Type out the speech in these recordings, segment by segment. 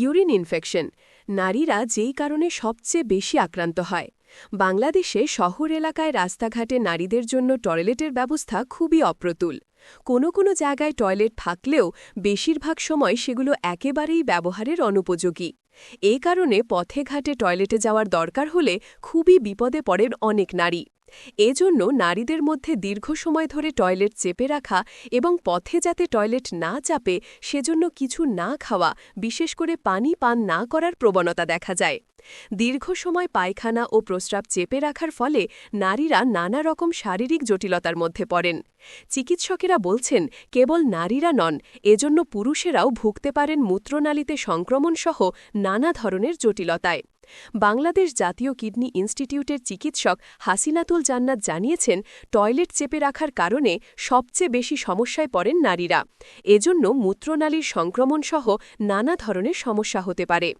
Urine infection. নারীরা যেই কারণে সবচেয়ে বেশি আক্রান্ত হয়। বাংলাদেশে শহর এলাকায় রাস্তাঘাটে নারীদের জন্য টয়লেটের ব্যবস্থা খুবই অপ্রতুল। কোনো কোনো জায়গায় টয়লেট থাকলেও বেশিরভাগ সময় সেগুলো একেবারেই ব্যবহারের অনুপযোগী। এ কারণে পথে ঘাটে টয়লেটে যাওয়ার দরকার হলে খুবই বিপদে পড়েন অনেক নারী। এজন্য নারীদের মধ্যে দীর্ঘ সময় ধরে টয়লেট চেপে রাখা এবং পথে যাতে টয়লেট না চাপে, সেজন্য কিছু না খাওয়া, বিশেষ করে পানি পান না করার প্রবণতা দেখা যায়। দীর্ঘ সময় পায়খানা ও প্রস্রাব চেপে রাখার ফলে নারীরা নানা রকম শারীরিক জটিলতার মধ্যে পড়েন। চিকিৎসকেরা বলছেন, কেবল নারীরা নন, এজন্য পুরুষেরাও ভুগতে পারেন মূত্রনালীতে সংক্রমণসহ নানা ধরনের জটিলতায়। বাংলাদেশ জাতীয় কিডনি ইনস্টিটিউটের চিকিৎসক হাসিনাতুল জান্নাত জানিয়েছেন, টয়লেট চেপে রাখার কারণে সবচেয়ে বেশি সমস্যায় পড়েন নারীরা। এজন্য মূত্রনালীর সংক্রমণসহ নানা ধরনের সমস্যা হতে পারে।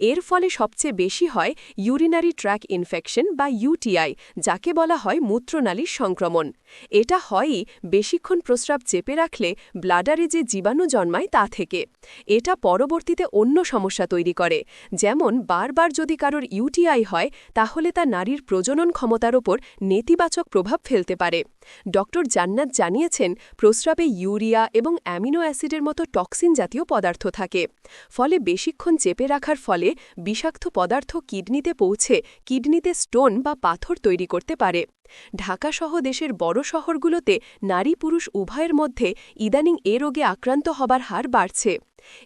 এর ফলে সবচেয়ে বেশি হয় ইউরিনারি ট্র্যাক ইনফেকশন বা ইউটিআই যাকে বলা হয় মূত্রনালীর সংক্রমণ। এটা হয়ই বেশিক্ষণ প্রস্রাব চেপে রাখলে ব্লাডারে যে জীবাণু জন্মায় তা থেকে। এটা পরবর্তীতে অন্য সমস্যা তৈরি করে, যেমন বারবার যদি কারোর ইউটিআই হয়, তাহলে তা নারীর প্রজনন ক্ষমতার ওপর নেতিবাচক প্রভাব ফেলতে পারে। ড জান্নাত জানিয়েছেন, প্রস্রাবে ইউরিয়া এবং অ্যামিনো অ্যাসিডের মতো টক্সিন জাতীয় পদার্থ থাকে। ফলে বেশিক্ষণ চেপে রাখার ফলে বিষাক্ত পদার্থ কিডনিতে পৌঁছে কিডনিতে স্টোন বা পাথর তৈরি করতে পারে। ঢাকাসহ দেশের বড় শহরগুলোতে নারী পুরুষ উভয়ের মধ্যে ইদানিং এ রোগে আক্রান্ত হবার হার বাড়ছে।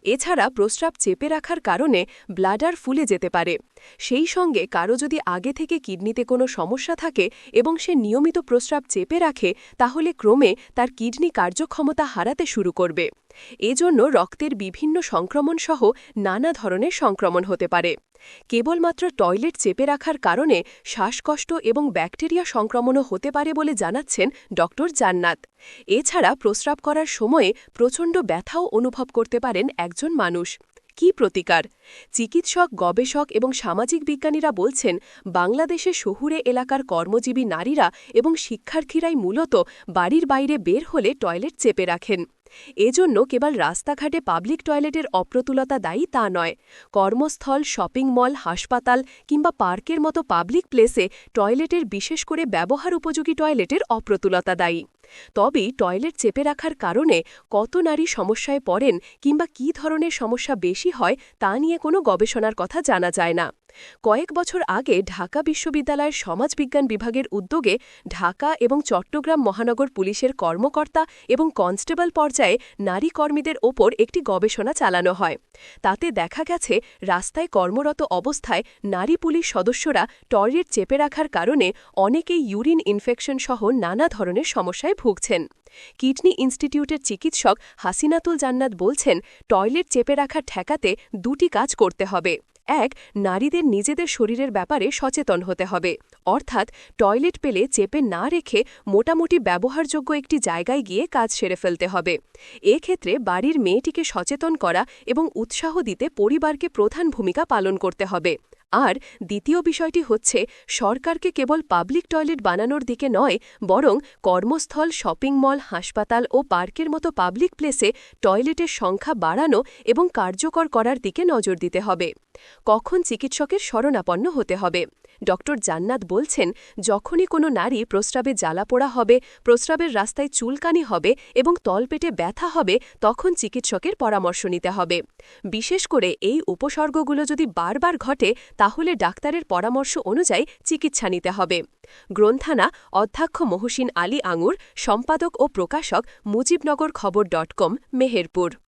এছাড়া প্রস্রাব চেপে রাখার কারণে ব্লাডার ফুলে যেতে পারে। সেই সঙ্গে কারও যদি আগে থেকে কিডনিতে কোনো সমস্যা থাকে এবং সে নিয়মিত প্রস্রাব চেপে রাখে, তাহলে ক্রমে তার কিডনি কার্যক্ষমতা হারাতে শুরু করবে। এজন্য রক্তের বিভিন্ন সংক্রমণ সহ নানা ধরনের সংক্রমণ হতে পারে। কেবলমাত্র টয়লেট চেপে রাখার কারণে শ্বাসকষ্ট এবং ব্যাকটেরিয়া সংক্রমণও হতে পারে বলে জানাচ্ছেন ডক্টর জান্নাত। এছাড়া প্রস্রাব করার সময়ে প্রচণ্ড ব্যথাও অনুভব করতে পারেন একজন মানুষ। কি প্রতিকার? চিকিৎসক, গবেষক এবং সামাজিক বিজ্ঞানীরা বলছেন বাংলাদেশে শহুরে এলাকার কর্মজীবী নারীরা এবং শিক্ষার্থীরাই মূলত বাড়ির বাইরে বের হলে টয়লেট চেপে রাখেন। এজন্য কেবল রাস্তাঘাটে পাবলিক টয়লেটের অপ্রতুলতা দায়ী তা নয়। কর্মস্থল, শপিং মল, হাসপাতাল কিংবা পার্কের মতো পাবলিক প্লেসে টয়লেটের বিশেষ করে ব্যবহার উপযোগী টয়লেটের অপ্রতুলতা দায়ী। তবে টয়লেট চেপে রাখার কারণে কত নারী সমস্যায় পড়েন কিংবা কী ধরনের সমস্যা বেশি হয় তা নিয়ে কোনো গবেষণার কথা জানা যায় না। কয়েক বছর আগে ঢাকা বিশ্ববিদ্যালয়ের সমাজবিজ্ঞান বিভাগের উদ্যোগে ঢাকা এবং চট্টগ্রাম মহানগর পুলিশের কর্মকর্তা এবং কনস্টেবল পর্যায়ে নারী কর্মীদের ওপর একটি গবেষণা চালানো হয়। তাতে দেখা গেছে, রাস্তায় কর্মরত অবস্থায় নারী পুলিশ সদস্যরা টয়লেট চেপে রাখার কারণে অনেকেই ইউরিন ইনফেকশন সহ নানা ধরনের সমস্যায় ভুগছেন। কিডনি ইনস্টিটিউটের চিকিৎসক হাসিনাতুল জান্নাত বলছেন, টয়লেট চেপে রাখা ঠেকাতে দুটি কাজ করতে হবে। এক, নারীদের নিজেদের শরীরের ব্যাপারে সচেতন হতে হবে। অর্থাৎ, টয়লেট পেলে চেপে না রেখে মোটামুটি ব্যবহারযোগ্য একটি জায়গায় গিয়ে কাজ সেরে ফেলতে হবে। এক্ষেত্রে বাড়ির মেয়েটিকে সচেতন করা এবং উৎসাহ দিতে পরিবারকে প্রধান ভূমিকা পালন করতে হবে। আর দ্বিতীয় বিষয়টি হচ্ছে, সরকারকে কেবল পাবলিক টয়লেট বানানোর দিকে নয়, বরং কর্মস্থল, শপিং মল, হাসপাতাল ও পার্কের মতো পাবলিক প্লেসে টয়লেটের সংখ্যা বাড়ানো এবং কার্যকর করার দিকে নজর দিতে হবে। কখন চিকিৎসকের শরণাপন্ন হতে হবে? ড জান্নাত বলছেন, যখনই কোনো নারী প্রস্রাবে জ্বালাপোড়া হবে, প্রস্রাবের রাস্তায় চুলকানি হবে এবং তলপেটে ব্যথা হবে, তখন চিকিৎসকের পরামর্শ নিতে হবে। বিশেষ করে এই উপসর্গগুলো যদি বারবার ঘটে, তাহলে ডাক্তারের পরামর্শ অনুযায়ী চিকিৎসা নিতে হবে। গ্রন্থানা অধ্যক্ষ মহসিন আলী আঙুর, সম্পাদক ও প্রকাশক মুজিবনগর খবর ডট কম, মেহেরপুর।